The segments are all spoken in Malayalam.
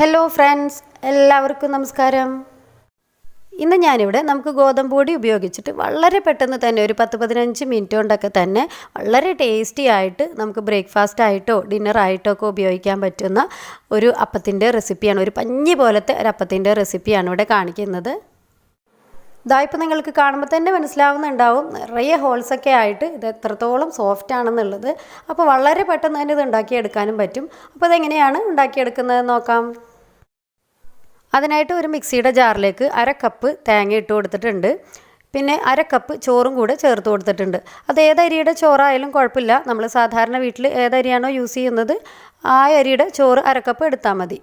ഹലോ ഫ്രണ്ട്സ് എല്ലാവർക്കും നമസ്കാരം. ഇന്ന് ഞാനിവിടെ നമുക്ക് ഗോതമ്പ് പൊടി ഉപയോഗിച്ചിട്ട് വളരെ പെട്ടെന്ന് തന്നെ ഒരു പത്ത് പതിനഞ്ച് മിനിറ്റ് കൊണ്ടൊക്കെ തന്നെ വളരെ ടേസ്റ്റി ആയിട്ട് നമുക്ക് ബ്രേക്ക്ഫാസ്റ്റ് ആയിട്ടോ ഡിന്നർ ആയിട്ടോ ഒക്കെ ഉപയോഗിക്കാൻ പറ്റുന്ന ഒരു അപ്പത്തിന്റെ റെസിപ്പിയാണ് ഒരു പഞ്ഞി പോലത്തെ ഒരു അപ്പത്തിന്റെ റെസിപ്പിയാണ് ഇവിടെ കാണിക്കുന്നത്. ഇതാ ഇപ്പോൾ നിങ്ങൾക്ക് കാണുമ്പോൾ തന്നെ മനസ്സിലാവുന്നുണ്ടാവും. നിറയെ ഹോൾസൊക്കെ ആയിട്ട് ഇത് എത്രത്തോളം സോഫ്റ്റ് ആണെന്നുള്ളത്. അപ്പോൾ വളരെ പെട്ടെന്ന് തന്നെ ഇത് ഉണ്ടാക്കിയെടുക്കാനും പറ്റും. അപ്പോൾ ഇതെങ്ങനെയാണ് ഉണ്ടാക്കിയെടുക്കുന്നത് നോക്കാം. അതിനായിട്ട് ഒരു മിക്സിയുടെ ജാറിലേക്ക് അര കപ്പ് തേങ്ങ ഇട്ട് കൊടുത്തിട്ടുണ്ട്. പിന്നെ അര കപ്പ് ചോറും കൂടെ ചേർത്ത് കൊടുത്തിട്ടുണ്ട്. അത് ഏത് അരിയുടെ ചോറായാലും കുഴപ്പമില്ല. നമ്മൾ സാധാരണ വീട്ടിൽ ഏത് യൂസ് ചെയ്യുന്നത് ആ അരിയുടെ ചോറ് അര കപ്പ് എടുത്താൽ മതി.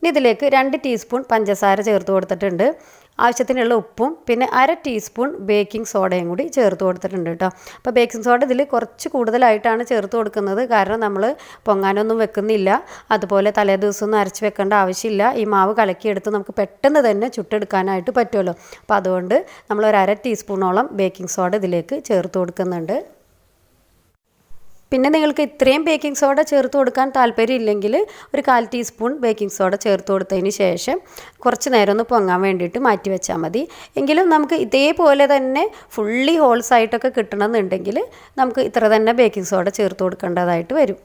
ഇനി ഇതിലേക്ക് രണ്ട് ടീസ്പൂൺ പഞ്ചസാര ചേർത്ത് കൊടുത്തിട്ടുണ്ട്. ആവശ്യത്തിനുള്ള ഉപ്പും പിന്നെ അര ടീസ്പൂൺ ബേക്കിംഗ് സോഡയും കൂടി ചേർത്ത് കൊടുത്തിട്ടുണ്ട് കേട്ടോ. അപ്പോൾ ബേക്കിംഗ് സോഡ ഇതിൽ കുറച്ച് കൂടുതലായിട്ടാണ് ചേർത്ത് കൊടുക്കുന്നത്. കാരണം നമ്മൾ പൊങ്ങാനൊന്നും വെക്കുന്നില്ല. അതുപോലെ തലേ ദിവസമൊന്നും അരച്ച് വെക്കേണ്ട ആവശ്യമില്ല. ഈ മാവ് കലക്കിയെടുത്ത് നമുക്ക് പെട്ടെന്ന് തന്നെ ചുട്ടെടുക്കാനായിട്ട് പറ്റുമല്ലോ. അപ്പോൾ അതുകൊണ്ട് നമ്മൾ ഒരു അര ടീസ്പൂണോളം ബേക്കിംഗ് സോഡ ഇതിലേക്ക് ചേർത്ത് കൊടുക്കുന്നുണ്ട്. പിന്നെ നിങ്ങൾക്ക് ഇത്രയും ബേക്കിംഗ് സോഡ ചേർത്ത് കൊടുക്കാൻ താല്പര്യമില്ലെങ്കിൽ ഒരു കാൽ ടീസ്പൂൺ ബേക്കിംഗ് സോഡ ചേർത്ത് കൊടുത്തതിന് ശേഷം കുറച്ച് നേരം ഒന്ന് പൊങ്ങാൻ വേണ്ടിയിട്ട് മാറ്റി വെച്ചാൽ മതി. എങ്കിലും നമുക്ക് ഇതേപോലെ തന്നെ ഫുള്ളി ഹോൾസ് ആയിട്ടൊക്കെ കിട്ടണമെന്നുണ്ടെങ്കിൽ നമുക്ക് ഇത്ര തന്നെ ബേക്കിംഗ് സോഡ ചേർത്ത് കൊടുക്കേണ്ടതായിട്ട് വരും.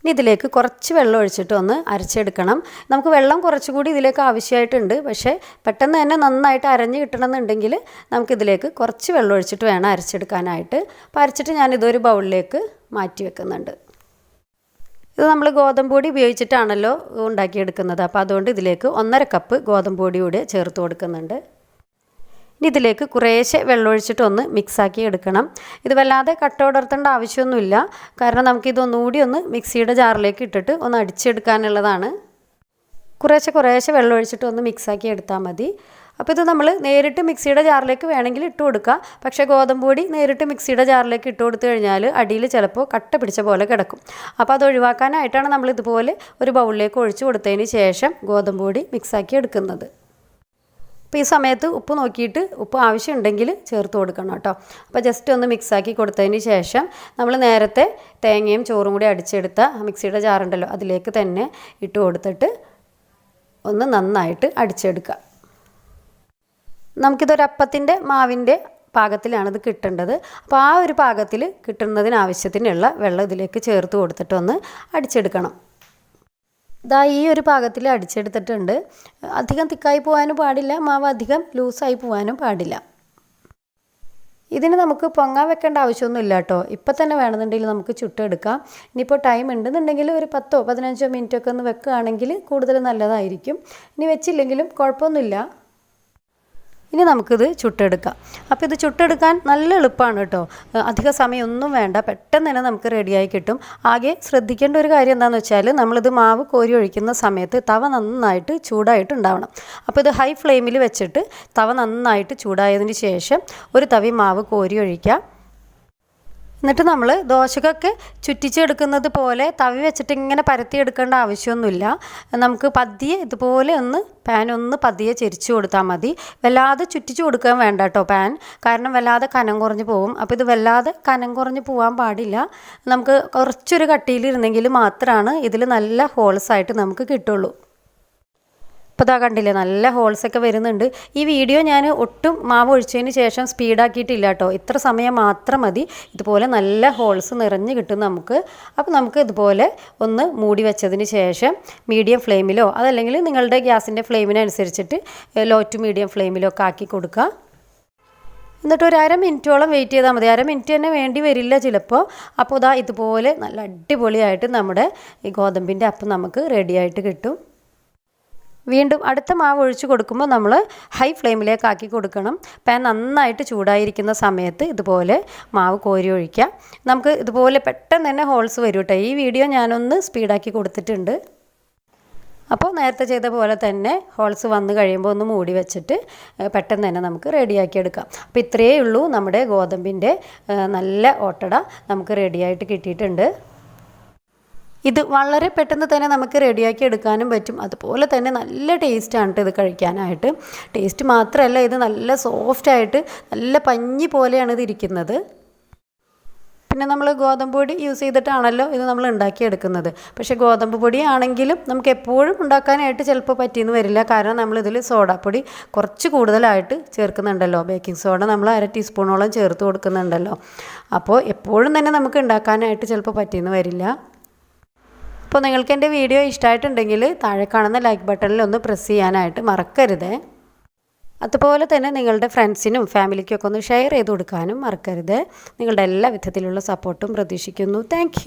ഇനി ഇതിലേക്ക് കുറച്ച് വെള്ളം ഒഴിച്ചിട്ട് ഒന്ന് അരച്ചെടുക്കണം. നമുക്ക് വെള്ളം കുറച്ചുകൂടി ഇതിലേക്ക് ആവശ്യമായിട്ടുണ്ട്. പക്ഷേ പെട്ടെന്ന് തന്നെ നന്നായിട്ട് അരഞ്ഞ് കിട്ടണമെന്നുണ്ടെങ്കിൽ നമുക്കിതിലേക്ക് കുറച്ച് വെള്ളം ഒഴിച്ചിട്ട് വേണം അരച്ചെടുക്കാനായിട്ട്. അപ്പോൾ അരച്ചിട്ട് ഞാനിതൊരു ബൗളിലേക്ക് മാറ്റി വെക്കുന്നുണ്ട്. ഇത് നമ്മൾ ഗോതമ്പ് പൊടി ഉപയോഗിച്ചിട്ടാണല്ലോ ഉണ്ടാക്കിയെടുക്കുന്നത്. അപ്പോൾ അതുകൊണ്ട് ഇതിലേക്ക് ഒന്നര കപ്പ് ഗോതമ്പ് പൊടി കൂടെ ചേർത്ത് കൊടുക്കുന്നുണ്ട്. ഇനി ഇതിലേക്ക് കുറേശ്ശെ വെള്ളമൊഴിച്ചിട്ട് ഒന്ന് മിക്സാക്കി എടുക്കണം. ഇത് വല്ലാതെ കട്ടോടർത്തേണ്ട ആവശ്യമൊന്നുമില്ല. കാരണം നമുക്കിതൊന്നുകൂടി ഒന്ന് മിക്സിയുടെ ജാറിലേക്ക് ഇട്ടിട്ട് ഒന്ന് അടിച്ചെടുക്കാനുള്ളതാണ്. കുറേശ്ശെ കുറേശ്ശെ വെള്ളം ഒഴിച്ചിട്ട് ഒന്ന് മിക്സാക്കി എടുത്താൽ മതി. അപ്പോൾ ഇത് നമ്മൾ നേരിട്ട് മിക്സിയുടെ ജാറിലേക്ക് വേണമെങ്കിൽ ഇട്ട് കൊടുക്കുക പക്ഷേ ഗോതമ്പ് പൊടി നേരിട്ട് മിക്സിയുടെ ജാറിലേക്ക് ഇട്ട് കൊടുത്തു കഴിഞ്ഞാൽ അടിയിൽ ചിലപ്പോൾ കട്ട പിടിച്ച പോലെ കിടക്കും. അപ്പോൾ അത് ഒഴിവാക്കാനായിട്ടാണ് നമ്മൾ ഇതുപോലെ ഒരു ബൗളിലേക്ക് ഒഴിച്ചു കൊടുത്തതിന് ശേഷം ഗോതമ്പ് പൊടി മിക്സാക്കി എടുക്കുന്നത്. അപ്പോൾ ഈ സമയത്ത് ഉപ്പ് നോക്കിയിട്ട് ഉപ്പ് ആവശ്യമുണ്ടെങ്കിൽ ചേർത്ത് കൊടുക്കണം കേട്ടോ. അപ്പോൾ ജസ്റ്റ് ഒന്ന് മിക്സാക്കി കൊടുത്തതിന് ശേഷം നമ്മൾ നേരത്തെ തേങ്ങയും ചോറും കൂടി അടിച്ചെടുത്ത മിക്സിയുടെ ജാറുണ്ടല്ലോ അതിലേക്ക് തന്നെ ഇട്ട് കൊടുത്തിട്ട് ഒന്ന് നന്നായിട്ട് അടിച്ചെടുക്കുക. നമുക്കിതൊരപ്പത്തിന്റെ മാവിന്റെ പാകത്തിലാണിത് കിട്ടേണ്ടത്. അപ്പോൾ ആ ഒരു പാകത്തിൽ കിട്ടുന്നതിന് ആവശ്യത്തിനുള്ള വെള്ളം ഇതിലേക്ക് ചേർത്ത് കൊടുത്തിട്ടൊന്ന് അടിച്ചെടുക്കണം. ഇതാ ഈ ഒരു പാകത്തിൽ അടിച്ചെടുത്തിട്ടുണ്ട്. അധികം തിക്കായി പോകാനും പാടില്ല മാവ് അധികം ലൂസായി പോകാനും പാടില്ല. ഇതിന് നമുക്ക് പൊങ്ങാൻ വെക്കേണ്ട ആവശ്യമൊന്നുമില്ല കേട്ടോ. ഇപ്പം തന്നെ വേണമെന്നുണ്ടെങ്കിൽ നമുക്ക് ചുട്ടെടുക്കാം. ഇനിയിപ്പോൾ ടൈം ഉണ്ടെന്നുണ്ടെങ്കിൽ ഒരു പത്തോ പതിനഞ്ചോ മിനിറ്റൊക്കെ ഒന്ന് വെക്കുകയാണെങ്കിൽ കൂടുതൽ നല്ലതായിരിക്കും. ഇനി വെച്ചില്ലെങ്കിലും കുഴപ്പമൊന്നുമില്ല. ഇനി നമുക്കിത് ചുട്ടെടുക്കാം. അപ്പോൾ ഇത് ചുട്ടെടുക്കാൻ നല്ല എളുപ്പമാണ് കേട്ടോ. അധിക സമയമൊന്നും വേണ്ട. പെട്ടെന്ന് തന്നെ നമുക്ക് റെഡിയായി കിട്ടും. ആകെ ശ്രദ്ധിക്കേണ്ട ഒരു കാര്യം എന്താണെന്ന് വെച്ചാൽ നമ്മളിത് മാവ് കോരി ഒഴിക്കുന്ന സമയത്ത് തവ നന്നായിട്ട് ചൂടായിട്ട് ഉണ്ടാവണം അപ്പോൾ ഇത് ഹൈ ഫ്ലെയിമിൽ വെച്ചിട്ട് തവ നന്നായിട്ട് ചൂടായതിന് ശേഷം ഒരു തവി മാവ് കോരി ഒഴിക്കുക എന്നിട്ട് നമ്മൾ ദോശക്കൊക്കെ ചുറ്റിച്ചെടുക്കുന്നത് പോലെ തവി വെച്ചിട്ട് ഇങ്ങനെ പരത്തിയെടുക്കേണ്ട ആവശ്യമൊന്നുമില്ല. നമുക്ക് പതിയെ ഇതുപോലെ ഒന്ന് പാൻ ഒന്ന് പതിയെ ചെരിച്ച് കൊടുത്താൽ മതി. വല്ലാതെ ചുറ്റിച്ച് കൊടുക്കാൻ വേണ്ട കേട്ടോ പാൻ കാരണം വല്ലാതെ കനം കുറഞ്ഞു പോകും അപ്പോൾ ഇത് വല്ലാതെ കനം കുറഞ്ഞു പോകാൻ പാടില്ല. നമുക്ക് കുറച്ചൊരു കട്ടിയിലിരുന്നെങ്കിൽ മാത്രമാണ് ഇതിൽ നല്ല ഹോൾസായിട്ട് നമുക്ക് കിട്ടുള്ളൂ. ഇപ്പോൾ ഇതാ കണ്ടില്ലേ നല്ല ഹോൾസൊക്കെ വരുന്നുണ്ട്. ഈ വീഡിയോ ഞാൻ ഒട്ടും മാവ് ഒഴിച്ചതിന് ശേഷം സ്പീഡാക്കിയിട്ടില്ല കേട്ടോ. ഇത്ര സമയം മാത്രം മതി. ഇതുപോലെ നല്ല ഹോൾസ് നിറഞ്ഞ് കിട്ടും നമുക്ക്. അപ്പോൾ നമുക്ക് ഇതുപോലെ ഒന്ന് മൂടി വെച്ചതിന് ശേഷം മീഡിയം ഫ്ലെയിമിലോ അതല്ലെങ്കിൽ നിങ്ങളുടെ ഗ്യാസിന്റെ ഫ്ലെയിമിനനുസരിച്ചിട്ട് ലോ ടു മീഡിയം ഫ്ലെയിമിലോ ഒക്കെ ആക്കി കൊടുക്കുക. എന്നിട്ട് ഒരു അര മിനിറ്റോളം വെയിറ്റ് ചെയ്താൽ മതി. അര മിനിറ്റ് തന്നെ വേണ്ടി വരില്ല ചിലപ്പോൾ അപ്പോൾ ഇതാ ഇതുപോലെ നല്ല അടിപൊളിയായിട്ട് നമ്മുടെ ഈ ഗോതമ്പിന്റെ അപ്പം നമുക്ക് റെഡിയായിട്ട് കിട്ടും. വീണ്ടും അടുത്ത മാവ് ഒഴിച്ചു കൊടുക്കുമ്പോൾ നമ്മൾ ഹൈ ഫ്ലെയിമിലേക്ക് ആക്കി കൊടുക്കണം. പാൻ നന്നായിട്ട് ചൂടായിരിക്കുന്ന സമയത്ത് ഇതുപോലെ മാവ് കോരി ഒഴിക്കാം നമുക്ക് ഇതുപോലെ പെട്ടെന്ന് തന്നെ ഹോൾസ് വരും കേട്ടോ. ഈ വീഡിയോ ഞാനൊന്ന് സ്പീഡാക്കി കൊടുത്തിട്ടുണ്ട്. അപ്പോൾ നേരത്തെ ചെയ്ത പോലെ തന്നെ ഹോൾസ് വന്നു കഴിയുമ്പോൾ ഒന്ന് മൂടി വെച്ചിട്ട് പെട്ടെന്ന് തന്നെ നമുക്ക് റെഡിയാക്കി എടുക്കാം. അപ്പോൾ ഇത്രയേ ഉള്ളൂ നമ്മുടെ ഗോതമ്പിന്റെ നല്ല ഓട്ടട നമുക്ക് റെഡിയായിട്ട് കിട്ടിയിട്ടുണ്ട്. ഇത് വളരെ പെട്ടെന്ന് തന്നെ നമുക്ക് റെഡിയാക്കി എടുക്കാനും പറ്റും. അതുപോലെ തന്നെ നല്ല ടേസ്റ്റാണ് ഇത് കഴിക്കാനായിട്ട്. ടേസ്റ്റ് മാത്രമല്ല ഇത് നല്ല സോഫ്റ്റായിട്ട് നല്ല പഞ്ഞി പോലെയാണ് ഇത് ഇരിക്കുന്നത്. പിന്നെ നമ്മൾ ഗോതമ്പ് പൊടി യൂസ് ചെയ്തിട്ടാണല്ലോ ഇത് നമ്മൾ ഉണ്ടാക്കിയെടുക്കുന്നത് പക്ഷേ ഗോതമ്പ് പൊടി ആണെങ്കിലും നമുക്ക് എപ്പോഴും ഉണ്ടാക്കാനായിട്ട് ചിലപ്പോൾ പറ്റിയെന്ന് വരില്ല. കാരണം നമ്മളിതിൽ സോഡാപ്പൊടി കുറച്ച് കൂടുതലായിട്ട് ചേർക്കുന്നുണ്ടല്ലോ. ബേക്കിംഗ് സോഡ നമ്മൾ അര ടീസ്പൂണോളം ചേർത്ത് കൊടുക്കുന്നുണ്ടല്ലോ. അപ്പോൾ എപ്പോഴും തന്നെ നമുക്ക് ഉണ്ടാക്കാനായിട്ട് ചിലപ്പോൾ പറ്റിയെന്ന് വരില്ല. അപ്പോൾ നിങ്ങൾക്ക് എന്റെ വീഡിയോ ഇഷ്ടമായിട്ടുണ്ടെങ്കിൽ താഴെ കാണുന്ന ലൈക്ക് ബട്ടണിൽ ഒന്ന് പ്രസ് ചെയ്യാനായിട്ട് മറക്കരുത്. അതുപോലെ തന്നെ നിങ്ങളുടെ ഫ്രണ്ട്സിനും ഫാമിലിക്കൊക്കെ ഒന്ന് ഷെയർ ചെയ്ത് കൊടുക്കാനും മറക്കരുത്. നിങ്ങളുടെ എല്ലാ വിധത്തിലുള്ള സപ്പോർട്ടും പ്രതീക്ഷിക്കുന്നു. താങ്ക്